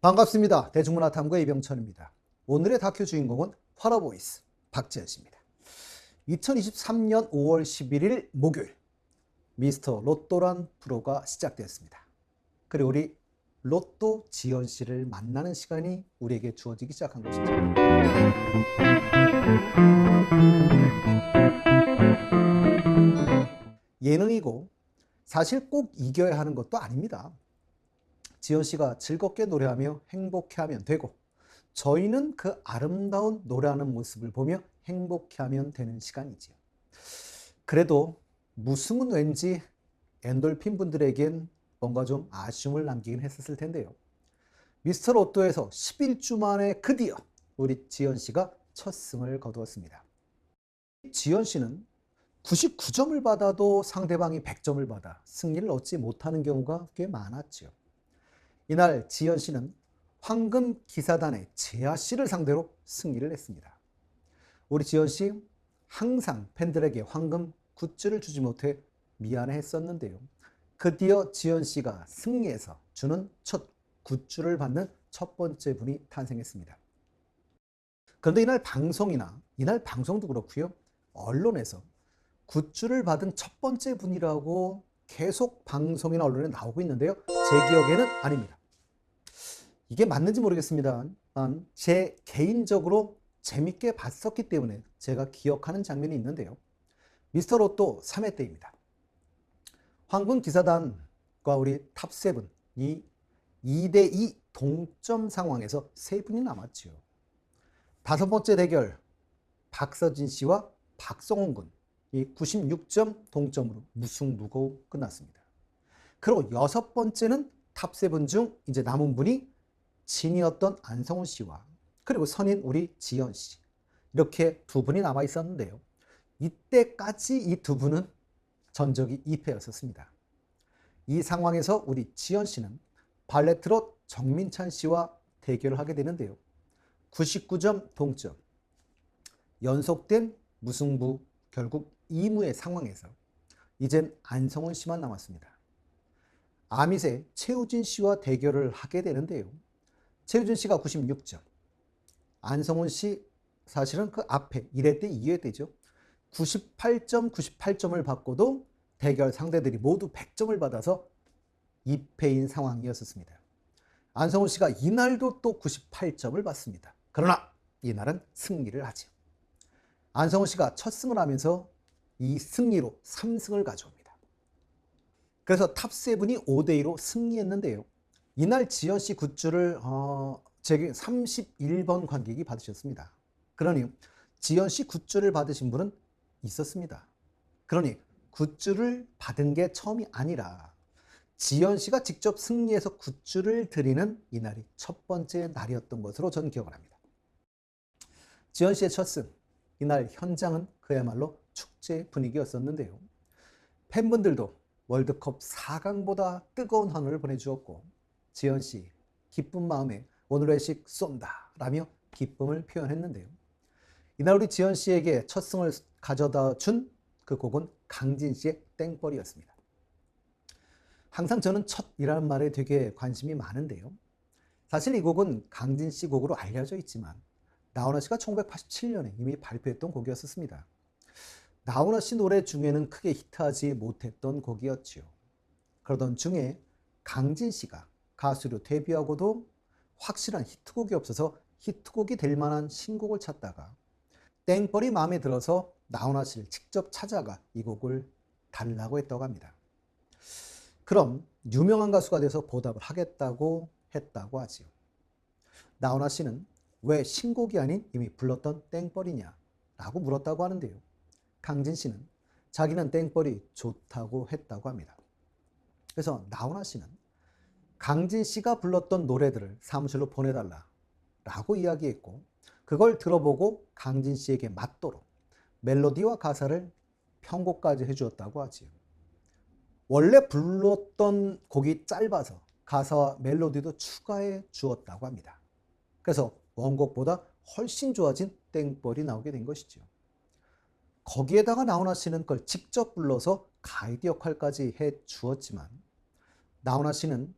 반갑습니다. 대중문화탐구 이병천입니다. 오늘의 다큐 주인공은 화라보이스 박지현 씨입니다. 2023년 5월 11일 목요일 미스터 로또란 프로가 시작되었습니다. 그리고 우리 로또 지연 씨를 만나는 시간이 우리에게 주어지기 시작한 것이죠. 예능이고 사실 꼭 이겨야 하는 것도 아닙니다. 지연 씨가 즐겁게 노래하며 행복해하면 되고 저희는 그 아름다운 노래하는 모습을 보며 행복해하면 되는 시간이지요. 그래도 무승은 왠지 엔돌핀 분들에겐 뭔가 좀 아쉬움을 남기긴 했었을 텐데요. 미스터 로또에서 11주 만에 드디어 우리 지연 씨가 첫 승을 거두었습니다. 지연 씨는 99점을 받아도 상대방이 100점을 받아 승리를 얻지 못하는 경우가 꽤 많았지요. 이날 지연 씨는 황금 기사단의 재하 씨를 상대로 승리를 했습니다. 우리 지연 씨 항상 팬들에게 황금 굿즈를 주지 못해 미안해 했었는데요. 드디어 지연 씨가 승리해서 주는 첫 굿즈를 받는 첫 번째 분이 탄생했습니다. 그런데 이날 방송이나 이날 방송도 그렇고요. 언론에서 굿즈를 받은 첫 번째 분이라고 계속 방송이나 언론에 나오고 있는데요. 제 기억에는 아닙니다. 이게 맞는지 모르겠습니다만 제 개인적으로 재밌게 봤었기 때문에 제가 기억하는 장면이 있는데요. 미스터 로또 3회 때입니다. 황금 기사단과 우리 탑세븐이 2대2 동점 상황에서 세 분이 남았지요. 다섯 번째 대결 박서진 씨와 박성훈 군이 96점 동점으로 무승부고 끝났습니다. 그리고 여섯 번째는 탑세븐 중 이제 남은 분이 진이었던 안성훈 씨와 그리고 선인 우리 지연 씨 이렇게 두 분이 남아 있었는데요. 이때까지 이 두 분은 전적이 2패였었습니다. 이 상황에서 우리 지연 씨는 발레트롯 정민찬 씨와 대결을 하게 되는데요. 99점 동점. 연속된 무승부 결국 2무의 상황에서 이젠 안성훈 씨만 남았습니다. 아미세 최우진 씨와 대결을 하게 되는데요. 최우진 씨가 96점. 안성훈 씨 사실은 그 앞에 1회 때 2회 때죠. 98점 98점을 받고도 대결 상대들이 모두 100점을 받아서 2패인 상황이었습니다. 안성훈 씨가 이날도 또 98점을 받습니다. 그러나 이날은 승리를 하죠. 안성훈 씨가 첫 승을 하면서 이 승리로 3승을 가져옵니다. 그래서 탑세븐이 5대2로 승리했는데요. 이날 지연 씨 굿즈를 어, 제게 31번 관객이 받으셨습니다. 그러니 지연 씨 굿즈를 받으신 분은 있었습니다. 그러니 굿즈를 받은 게 처음이 아니라 지연 씨가 직접 승리해서 굿즈를 드리는 이날이 첫 번째 날이었던 것으로 저는 기억을 합니다. 지연 씨의 첫 승, 이날 현장은 그야말로 축제 분위기였었는데요. 팬분들도 월드컵 4강보다 뜨거운 환호를 보내주었고 지연 씨 기쁜 마음에 오늘 회식 쏜다 라며 기쁨을 표현했는데요. 이날 우리 지연 씨에게 첫 승을 가져다 준 그 곡은 강진 씨의 땡벌이었습니다. 항상 저는 첫이라는 말에 되게 관심이 많은데요. 사실 이 곡은 강진 씨 곡으로 알려져 있지만 나훈아 씨가 1987년에 이미 발표했던 곡이었습니다. 나훈아 씨 노래 중에는 크게 히트하지 못했던 곡이었지요. 그러던 중에 강진 씨가 가수로 데뷔하고도 확실한 히트곡이 없어서 히트곡이 될 만한 신곡을 찾다가 땡벌이 마음에 들어서 나훈아 씨를 직접 찾아가 이 곡을 달라고 했다고 합니다. 그럼 유명한 가수가 돼서 보답을 하겠다고 했다고 하지요. 나훈아 씨는 왜 신곡이 아닌 이미 불렀던 땡벌이냐 라고 물었다고 하는데요. 강진 씨는 자기는 땡벌이 좋다고 했다고 합니다. 그래서 나훈아 씨는 강진 씨가 불렀던 노래들을 사무실로 보내달라 라고 이야기했고 그걸 들어보고 강진 씨에게 맞도록 멜로디와 가사를 편곡까지 해주었다고 하지요. 원래 불렀던 곡이 짧아서 가사와 멜로디도 추가해 주었다고 합니다. 그래서 원곡보다 훨씬 좋아진 땡벌이 나오게 된 것이죠. 거기에다가 나훈아 씨는 그걸 직접 불러서 가이드 역할까지 해 주었지만 나훈아 씨는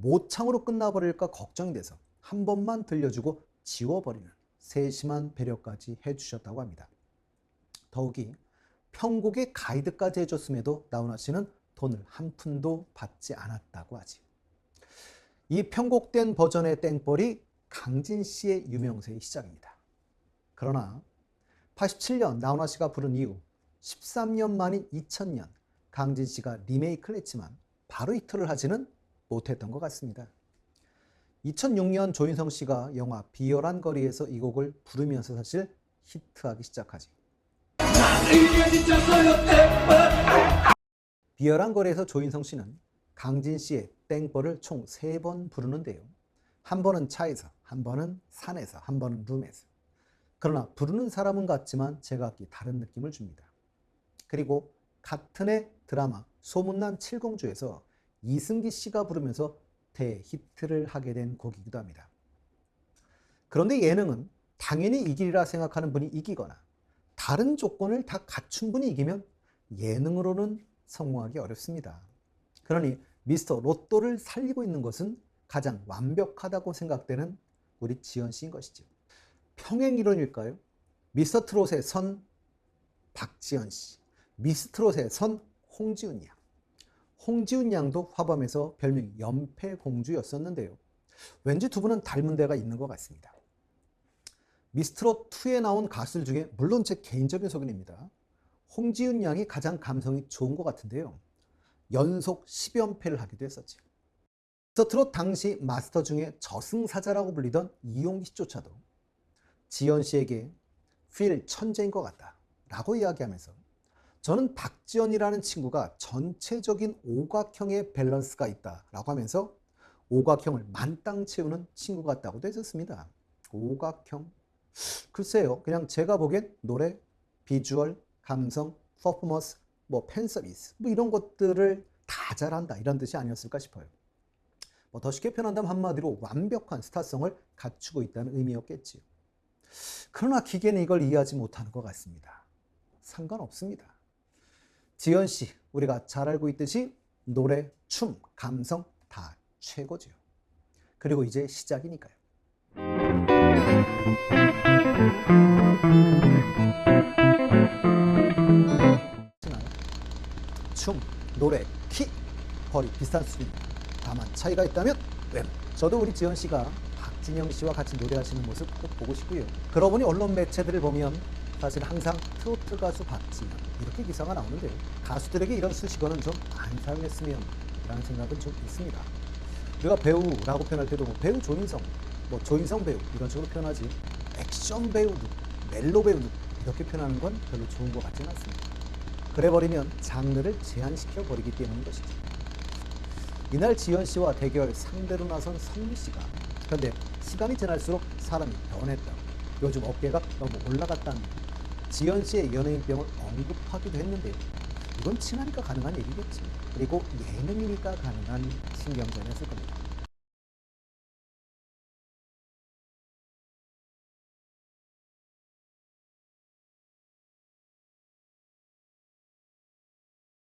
모창으로 끝나버릴까 걱정이 돼서 한 번만 들려주고 지워버리는 세심한 배려까지 해주셨다고 합니다. 더욱이 편곡의 가이드까지 해줬음에도 나훈아 씨는 돈을 한 푼도 받지 않았다고 하지. 이 편곡된 버전의 땡벌이 강진 씨의 유명세의 시작입니다. 그러나 87년 나훈아 씨가 부른 이후 13년 만인 2000년 강진 씨가 리메이크를 했지만 바로 히트를 하지는 못했던 것 같습니다. 2006년 조인성 씨가 영화 비열한 거리에서 이 곡을 부르면서 사실 히트하기 시작하지. 비열한 거리에서 조인성 씨는 강진 씨의 땡벌을 총세번 부르는데요. 한 번은 차에서, 한 번은 산에서, 한 번은 룸에서. 그러나 부르는 사람은 같지만 제각기 다른 느낌을 줍니다. 그리고 같은 해 드라마 소문난 칠공주에서 이승기 씨가 부르면서 대히트를 하게 된 곡이기도 합니다. 그런데 예능은 당연히 이기리라 생각하는 분이 이기거나 다른 조건을 다 갖춘 분이 이기면 예능으로는 성공하기 어렵습니다. 그러니 미스터 로또를 살리고 있는 것은 가장 완벽하다고 생각되는 우리 지연 씨인 것이죠. 평행 이론일까요? 미스터 트롯의 선 박지연 씨, 미스 트롯의 선 홍지훈 양. 홍지훈 양도 화범에서 별명이 연패공주였었는데요. 왠지 두 분은 닮은 데가 있는 것 같습니다. 미스트롯 2에 나온 가수들 중에 물론 제 개인적인 소견입니다. 홍지훈 양이 가장 감성이 좋은 것 같은데요. 연속 10연패를 하기도 했었죠. 미스트롯 당시 마스터 중에 저승사자라고 불리던 이용기 씨조차도 지연 씨에게 필 천재인 것 같다 라고 이야기하면서 저는 박지연이라는 친구가 전체적인 오각형의 밸런스가 있다라고 하면서 오각형을 만땅 채우는 친구 같다고도 했었습니다. 오각형. 글쎄요. 그냥 제가 보기엔 노래, 비주얼, 감성, 퍼포먼스, 뭐 팬서비스 뭐 이런 것들을 다 잘한다 이런 뜻이 아니었을까 싶어요. 뭐 더 쉽게 표현한다면 한마디로 완벽한 스타성을 갖추고 있다는 의미였겠지요. 그러나 기계는 이걸 이해하지 못하는 것 같습니다. 상관없습니다. 지연 씨, 우리가 잘 알고 있듯이 노래, 춤, 감성 다 최고죠. 그리고 이제 시작이니까요. 춤, 노래, 키 거의 비슷한 수준입니다. 다만 차이가 있다면 외모. 저도 우리 지연 씨가 박진영 씨와 같이 노래하시는 모습 꼭 보고 싶고요. 그러고 보니 언론 매체들을 보면 사실 항상 트로트 가수 박진영 이렇게 기사가 나오는데 가수들에게 이런 수식어는 좀 안 사용했으면 라는 생각은 좀 있습니다. 우리가 배우라고 표현할 때도 뭐 배우 조인성, 뭐 조인성 배우 이런 식으로 표현하지 액션 배우, 멜로 배우 이렇게 표현하는 건 별로 좋은 것 같지는 않습니다. 그래버리면 장르를 제한시켜 버리기 때문인 것이죠. 이날 지연 씨와 대결 상대로 나선 성미 씨가 그런데 시간이 지날수록 사람이 변했다. 요즘 어깨가 너무 올라갔다는 지연 씨의 연예인병을 언급하기도 했는데요. 이건 친하니까 가능한 얘기겠지. 그리고 예능이니까 가능한 신경전이었을 겁니다.